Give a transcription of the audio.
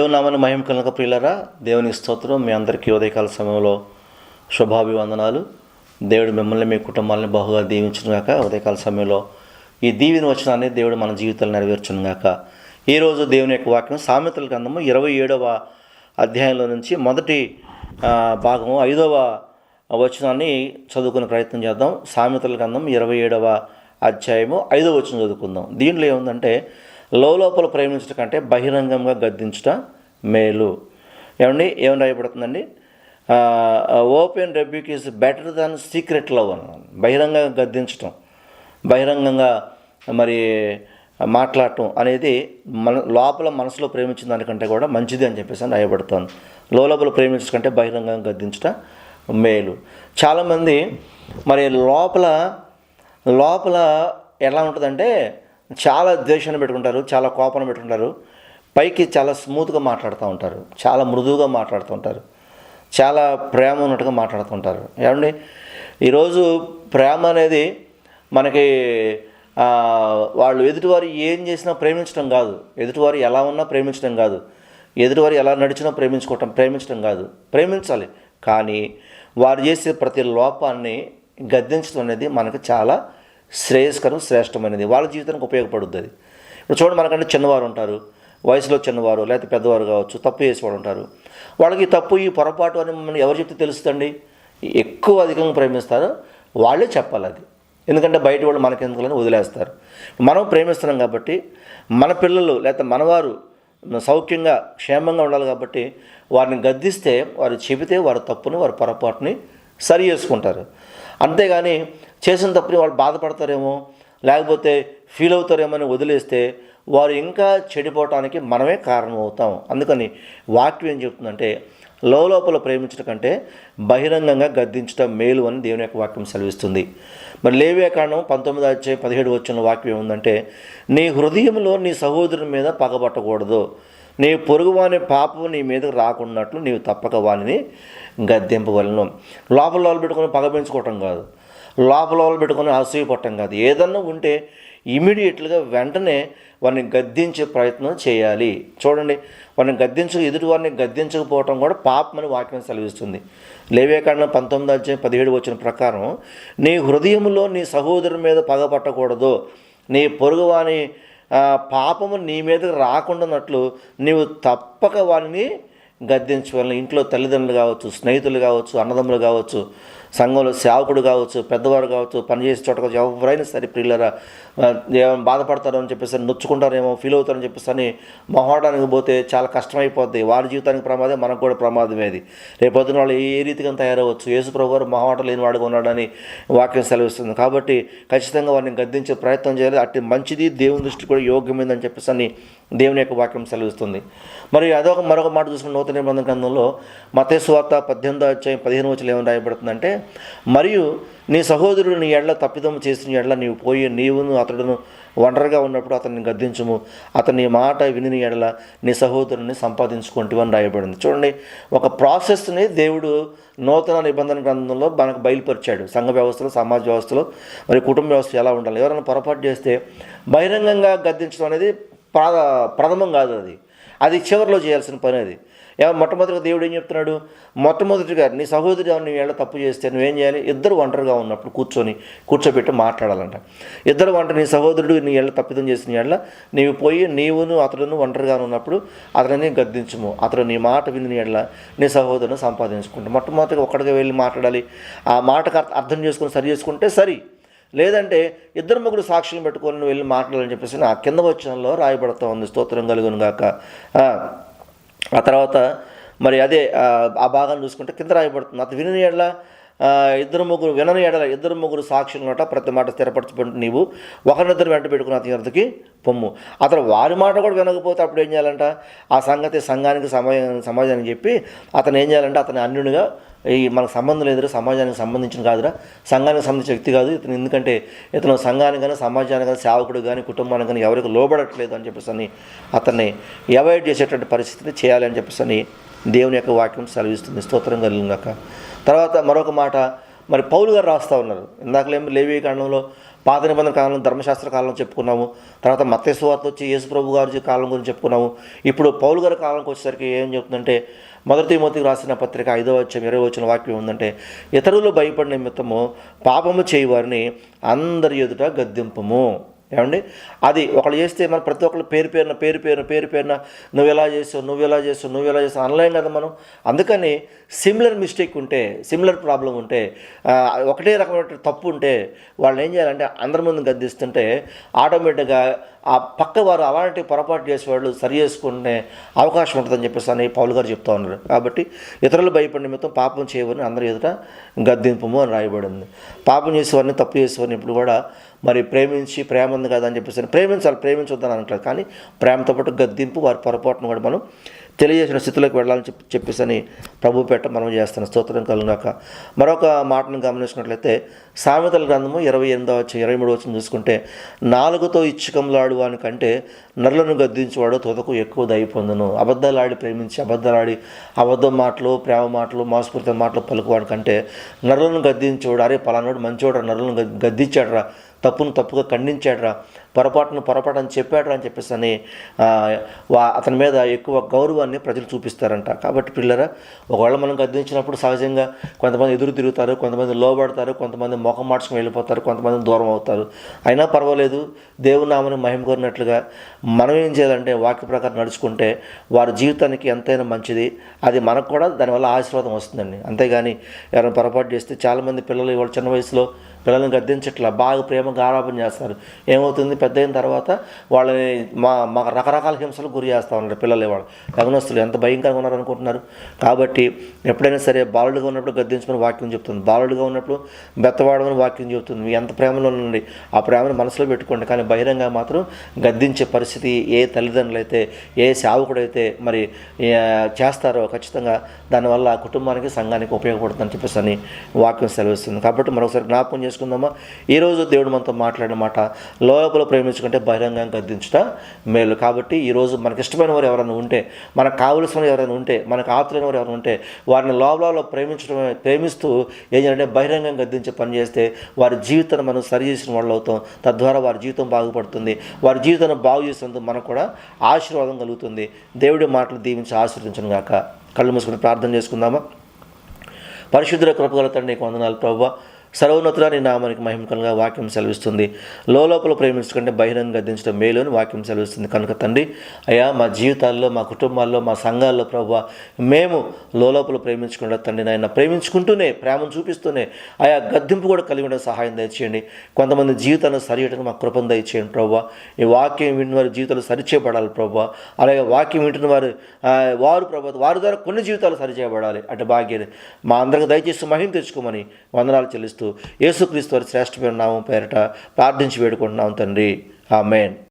దేవునామని మహిమ కనుక ప్రియులరా దేవుని స్తోత్రం మీ అందరికీ ఉదయకాల సమయంలో శుభాభివందనాలు. దేవుడు మిమ్మల్ని మీ కుటుంబాలను బహుగా దీవించును గాక ఉదయకాల సమయంలో ఈ దీవిని వచనాన్ని దేవుడు మన జీవితాలు నెరవేర్చును గాక ఈరోజు దేవుని యొక్క వాక్యం సామెతల గ్రంథము ఇరవై ఏడవ అధ్యాయంలో నుంచి మొదటి భాగము ఐదవ వచనాన్ని చదువుకునే ప్రయత్నం చేద్దాం. సామెతల గ్రంథం ఇరవై ఏడవ అధ్యాయము ఐదవ వచనం చదువుకుందాం. దీంట్లో ఏముందంటే లోపల ప్రేమించడం కంటే బహిరంగంగా గద్దించుట మేలు. ఏమండి? ఏమని రాయబడుతుందండి? Open rebuke is better than secret love అన్నాను. బహిరంగంగా గద్దించటం బహిరంగంగా మరి మాట్లాడటం అనేది మన లోపల మనసులో ప్రేమించిన దానికంటే కూడా మంచిది అని చెప్పేసి రాయబడతాను లోపల ప్రేమించడం కంటే బహిరంగంగా గద్దించట మేలు. చాలామంది మరి లోపల లోపల ఎలా ఉంటుందంటే చాలా ద్వేషాన్ని పెట్టుకుంటారు చాలా కోపాన్ని పెట్టుకుంటారు. పైకి చాలా స్మూత్గా మాట్లాడుతూ ఉంటారు చాలా మృదువుగా మాట్లాడుతూ ఉంటారు చాలా ప్రేమ ఉన్నట్టుగా మాట్లాడుతుంటారు ఏమండి? ఈరోజు ప్రేమ అనేది మనకి వాళ్ళు ఎదుటివారు ఏం చేసినా ప్రేమించడం కాదు. ఎదుటివారు ఎలా ఉన్నా ప్రేమించడం కాదు. ఎదుటివారు ఎలా నడిచినా ప్రేమించుకోవటం ప్రేమించడం కాదు. ప్రేమించాలి. కానీ వారు చేసే ప్రతి లోపాన్ని గద్దించడం అనేది మనకు చాలా శ్రేయస్కరం శ్రేష్టమైనది. వాళ్ళ జీవితానికి ఉపయోగపడుద్ది అది. ఇప్పుడు చూడండి మనకంటే చిన్నవారు ఉంటారు. వయసులో చిన్నవారు లేకపోతే పెద్దవారు కావచ్చు తప్పు చేసేవాడు ఉంటారు. వాళ్ళకి ఈ తప్పు ఈ పొరపాటు అని మనం ఎవరు చెప్తే తెలుస్తుందండి? ఎక్కువ అధికంగా ప్రేమిస్తారో. వాళ్ళే చెప్పాలి అది. ఎందుకంటే బయట వాళ్ళు మనకెందుకులని వదిలేస్తారు. మనం ప్రేమిస్తున్నాం కాబట్టి మన పిల్లలు లేకపోతే మనవారు సౌఖ్యంగా క్షేమంగా ఉండాలి కాబట్టి వారిని గద్దిస్తే వారు చెబితే వారి తప్పుని వారి పొరపాటుని సరి చేసుకుంటారు. అంతేగాని చేసిన తప్పుని వాళ్ళు బాధపడతారేమో లేకపోతే ఫీల్ అవుతారేమో అని వదిలేస్తే వారు ఇంకా చెడిపోవటానికి మనమే కారణం అవుతాం అందుకని వాక్యం ఏం చెప్తుందంటే లోపల ప్రేమించడం కంటే బహిరంగంగా గద్దించడం మేలు అని దేవుని యొక్క వాక్యం సెలవిస్తుంది. మరి లేవే కారణం పంతొమ్మిది అధ్యాయం పదిహేడు వచ్చిన వాక్యం ఏముందంటే నీ హృదయంలో నీ సహోదరుని మీద పగబట్టకూడదు నీ పొరుగువాని పాపం నీ మీదకు రాకున్నట్లు నీవు తప్పక వానిని గద్దెంపవలను. లోపల లోపల పెట్టుకొని పగ పెంచుకోవటం కాదు. లోపల లోపల పెట్టుకొని అసూయ పట్టడం కాదు. ఏదన్నా ఉంటే ఇమీడియట్లుగా వెంటనే వారిని గద్దించే ప్రయత్నం చేయాలి. చూడండి వారిని గద్దించ ఎదుటి వారిని గద్దించకపోవటం కూడా పాపమని వాక్యం సెలవిస్తుంది. లేవేకాండం పంతొమ్మిది అధ్యాయం పదిహేడు వచ్చిన ప్రకారం నీ హృదయంలో నీ సహోదరుని మీద పగపట్టకూడదు నీ పొరుగువాని పాపము నీ మీదకి రాకుండానట్లు నీవు తప్పక వాడిని గద్దించవలన ఇంట్లో తల్లిదండ్రులు కావచ్చు స్నేహితులు కావచ్చు అన్నదమ్ములు కావచ్చు సంఘంలో సేవకుడు కావచ్చు పెద్దవారు కావచ్చు పనిచేసే చోట కావచ్చు ఎవరైనా సరే పిల్లరా ఏమైనా బాధపడతారో అని చెప్పేసి నొచ్చుకుంటారేమో ఫీల్ అవుతారని చెప్పేసి అని మొహడానికి పోతే చాలా కష్టమైపోద్ది. వారి జీవితానికి ప్రమాదం మనకు కూడా ప్రమాదమే అది. రేపొద్దున వాళ్ళు ఏ రీతిగా తయారవచ్చు యేసుప్రభు గారు మొహమాట లేని వాడుగా ఉన్నాడని వాక్యం సెలవిస్తుంది. కాబట్టి ఖచ్చితంగా వారిని గద్దించే ప్రయత్నం చేయాలి. అట్టి మంచిది దేవుని దృష్టి కూడా యోగ్యమైందని చెప్పేసి అని దేవుని యొక్క వాక్యం సెలవిస్తుంది. మరి అదొక మరొక మాట చూసుకున్న నూతన నిబంధన గ్రంథంలో మతేసు వార్త పద్దెనిమిదో అధ్యాయం పదిహేను వచ్చిన ఏమని రాయబడుతుందంటే మరియు నీ సహోదరుడు నీ ఎడ్ల తప్పిదము చేసిన ఎడల నీవు పోయి నీవును అతడును ఒంటరిగా ఉన్నప్పుడు అతన్ని గద్దించుము. అతని మాట విని ఎడల నీ సహోదరుని సంపాదించుకుంటువని రాయబడింది. చూడండి ఒక ప్రాసెస్ని దేవుడు నూతన నిబంధన గ్రంథంలో మనకు బయలుపరిచాడు. సంఘ వ్యవస్థలో సమాజ వ్యవస్థలో మరి కుటుంబ వ్యవస్థ ఎలా ఉండాలి ఎవరైనా పొరపాటు చేస్తే బహిరంగంగా గద్దించడం అనేది ప్రథమం కాదు అది. అది చివరిలో చేయాల్సిన పని అది. మొట్టమొదటిగా దేవుడు ఏం చెప్తున్నాడు? మొట్టమొదటిగా నీ సహోదరి నీ ఏళ్ళ తప్పు చేస్తే నువ్వేం చేయాలి? ఇద్దరు ఒంటరిగా ఉన్నప్పుడు కూర్చొని కూర్చోబెట్టి మాట్లాడాలంట. ఇద్దరు వంట నీ సహోదరుడు నీ ఏళ్ళ తప్పిదం చేసిన ఏళ్ళ నీవు పోయి నీవును అతడును ఒంటరిగా ఉన్నప్పుడు అతనిని గద్దించము. అతడు నీ మాట విని ఏళ్ళ నీ సహోదరుని సంపాదించుకుంటా మొట్టమొదటిగా ఒక్కడిగా వెళ్ళి మాట్లాడాలి. ఆ మాటకు అర్థం చేసుకొని సరి చేసుకుంటే సరి. లేదంటే ఇద్దరు ముగ్గురు సాక్షులు పెట్టుకొని వెళ్ళి మాట్లాడాలని చెప్పేసి ఆ కింద వచనంలో రాయబడతా ఉంది. స్తోత్రం కలుగును గాక. ఆ, తర్వాత మరి అదే ఆ, భాగం భాగాన్ని చూసుకుంటే కింద రాయబడుతుంది. అతను విని ఎడల ఇద్దరు ముగ్గురు వినని ఎడల ఇద్దరు ముగ్గురు సాక్షులు ఉన్నట ప్రతి మాట స్థిరపరచుకుంటూ నీవు ఒకరినిద్దరు వెంట పెట్టుకుని అతని ఎదుటికి పొమ్ము. అతను వారి మాట కూడా వినకపోతే అప్పుడు ఏం చేయాలంట? ఆ సంగతి సంఘానికి సమాజం సమాజానికి చెప్పి అతను ఏం చేయాలంటే అతని అన్యునిగా ఈ మనకు సంబంధం లేదురా సమాజానికి సంబంధించిన కాదురా. సంఘానికి సంబంధించిన వ్యక్తి కాదు ఇతను ఎందుకంటే ఇతను సంఘానికి కానీ సమాజానికి కానీ సేవకుడు కానీ కుటుంబానికి కానీ ఎవరికి లోబడట్లేదు అని చెప్పేసి అని అతన్ని అవాయిడ్ చేసేటువంటి పరిస్థితిని చేయాలి అని చెప్పేసి అని దేవుని యొక్క వాక్యం సెలవిస్తుంది. స్తోత్రం కలిగినాక తర్వాత మరొక మాట మరి పౌలు గారు రాస్తూ ఉన్నారు. ఇందాకలేమో లేవీ కాండంలో పాత నిబంధన కాలంలో ధర్మశాస్త్ర కాలంలో చెప్పుకున్నాము. తర్వాత మత్స్యవార్త వచ్చి యేసుప్రభు గారి కాలం గురించి చెప్పుకున్నాము. ఇప్పుడు పౌలు గారి కాలంకి వచ్చేసరికి ఏం చెప్తుందంటే మొదటి మొదటికి రాసిన పత్రిక ఐదో వచ్చం ఇరవై వచ్చిన వాక్యం ఉందంటే ఇతరులు భయపడిన నిమిత్తము పాపము చేయవారిని అందరి ఎదుట గద్దెంపము. ఏమండి? అది ఒకళ్ళు చేస్తే మనం ప్రతి ఒక్కళ్ళు పేరు పేరున పేరు పేరున పేరు పేరున నువ్వు ఎలా చేసావు నువ్వు ఎలా చేసావు నువ్వు ఎలా చేసావు అనలేం కదా మనం. అందుకని సిమిలర్ మిస్టేక్ ఉంటే సిమిలర్ ప్రాబ్లం ఉంటే ఒకటే రకమైన తప్పు ఉంటే వాళ్ళు ఏం చేయాలంటే అందరి ముందు గద్దిస్తుంటే ఆటోమేటిక్గా ఆ పక్క వారు అలాంటి పొరపాటు చేసే వాళ్ళు సరి చేసుకునే అవకాశం ఉంటుందని చెప్పేసి అని పౌలు గారు చెప్తా ఉన్నారు. కాబట్టి ఇతరులు భయపడిన నిమిత్తం పాపం చేయవని అందరి ఎదుట గద్దింపము అని రాయబడింది. పాపం చేసేవారిని తప్పు చేసేవారిని ఇప్పుడు కూడా మరి ప్రేమించి ప్రేమ ఉంది కదా అని చెప్పేసి ప్రేమించాలి ప్రేమించొద్దని అనట్లేదు. కానీ ప్రేమతో పాటు గద్దింపు వారి పొరపాటును కూడా మనం తెలియజేసిన స్థితిలోకి వెళ్ళాలని చెప్పి చెప్పేసి ప్రభు పెట్ట మనం చేస్తున్నాం స్తోత్రం కలుగాక మరొక మాటను గమనించినట్లయితే సామెతల గ్రంథము ఇరవై ఎనిమిదో వచ్చి ఇరవై మూడు వచ్చిన చూసుకుంటే నాలుగుతో ఇచ్చుకంలాడు అని కంటే నరులను గద్దించేవాడు తుదకు ఎక్కువ దయ పొందును. అబద్ధాలాడి ప్రేమించి అబద్ధాలాడి అబద్ధం మాటలు ప్రేమ మాటలు మోసపూరిత మాటలు పలుకువాడు కంటే నరులను గద్దించేవాడు అరే పలానాడు మంచివాడు నరులను గద్దించాడు రా తప్పును తప్పుగా ఖండించాడురా పొరపాటును పొరపాటు అని చెప్పాడు అని చెప్పేసి అని అతని మీద ఎక్కువ గౌరవాన్ని ప్రజలు చూపిస్తారంట. కాబట్టి పిల్లరా ఒకవేళ మనం గద్దించినప్పుడు సహజంగా కొంతమంది ఎదురు తిరుగుతారు కొంతమంది లోబడతారు కొంతమంది ముఖం మార్చుకుని వెళ్ళిపోతారు కొంతమంది దూరం అవుతారు. అయినా పర్వాలేదు దేవుని నామని మహిమ కోరినట్లుగా మనం ఏం చేయాలంటే వాక్య ప్రకారం నడుచుకుంటే వారి జీవితానికి ఎంతైనా మంచిది. అది మనకు కూడా దానివల్ల ఆశీర్వాదం వస్తుందండి. అంతేగాని ఎవరైనా పొరపాటు చేస్తే చాలామంది పిల్లలు ఇవాళ చిన్న వయసులో పిల్లల్ని గద్దించట్లా బాగా ప్రేమగా గారాభం చేస్తారు. ఏమవుతుంది? పెద్ద అయిన తర్వాత వాళ్ళని మా మా రకరకాల హింసలు గురి చేస్తూ ఉన్నారు పిల్లలు వాళ్ళు యవనస్తులు ఎంత భయంకరంగా ఉన్నారు అనుకుంటున్నారు కాబట్టి ఎప్పుడైనా సరే బాలుడుగా ఉన్నప్పుడు గద్దించమని వాక్యం చెప్తుంది. బాలుడుగా ఉన్నప్పుడు బెత్తవాడమని వాక్యం చెప్తుంది. మీ ఎంత ప్రేమలో ఉండండి ఆ ప్రేమను మనసులో పెట్టుకోండి. కానీ బహిరంగ మాత్రం గద్దించే పరిస్థితి ఏ తల్లిదండ్రులు అయితే ఏ సేవకుడైతే మరి చేస్తారో ఖచ్చితంగా దానివల్ల ఆ కుటుంబానికి సంఘానికి ఉపయోగపడుతుందని చెప్పేసి అని వాక్యం సెలవిస్తుంది. కాబట్టి మరొకసారి జ్ఞాపకం చేసుకుందామా? ఈరోజు దేవుడు మనతో మాట్లాడిన మాట లోపల ప్రేమించుకుంటే బహిరంగంగా గద్దించుట మేలు. కాబట్టి ఈరోజు మనకి ఇష్టమైన వారు ఎవరైనా ఉంటే మనకు కావలసిన ఎవరైనా ఉంటే మనకు ఆతులైన వారు ఎవరైనా ఉంటే వారిని లోపల ప్రేమించడం ప్రేమిస్తూ ఏం చేయాలంటే బహిరంగంగా గద్దించే పని చేస్తే వారి జీవితాన్ని మనం సరి చేసిన వాళ్ళు అవుతాం. తద్వారా వారి జీవితం బాగుపడుతుంది. వారి జీవితాన్ని బాగు చేసినందుకు మనకు కూడా ఆశీర్వాదం కలుగుతుంది. దేవుడి మాటలు దీవించి ఆశీర్వదించను గాక. కళ్ళు మూసుకుని ప్రార్థన చేసుకుందామా? పరిశుద్ధుల కృపగల తండ్రి నీకు వందనాలు ప్రభావ. సర్వోన్నతుల నీ నామానికి మహిమకలుగా వాక్యం సెలవిస్తుంది. లోపల ప్రేమించుకుంటే బహిరంగ గద్దించడం మేలు అని వాక్యం సెలవిస్తుంది. కనుక తండ్రి అయ్యా మా జీవితాల్లో మా కుటుంబాల్లో మా సంఘాల్లో ప్రభు మేము లోపల ప్రేమించుకుంటా తండ్రి నాయన ప్రేమించుకుంటూనే ప్రేమను చూపిస్తూనే ఆయా గద్దింపు కూడా కలిగి ఉండే సహాయం దయచేయండి. కొంతమంది జీవితాన్ని సరిచేయడానికి మా కృపను దయచేయండి ప్రభు. ఈ వాక్యం వింటున్న వారి జీవితాలు సరిచేయబడాలి ప్రభు. అలాగే వాక్యం వింటున్న వారు వారు ప్రభు వారి ద్వారా కొన్ని జీవితాలు సరిచేయబడాలి. అటు భాగ్యాన్ని మా అందరికి దయచేసి మహిమ తెచ్చుకోమని వందనాలు చెల్లిస్తూ యేసుక్రీస్తు వారి శ్రేష్టమైన నామం పేరిట ప్రార్థించి వేడుకుంటున్నాం తండ్రి. ఆ మెయిన్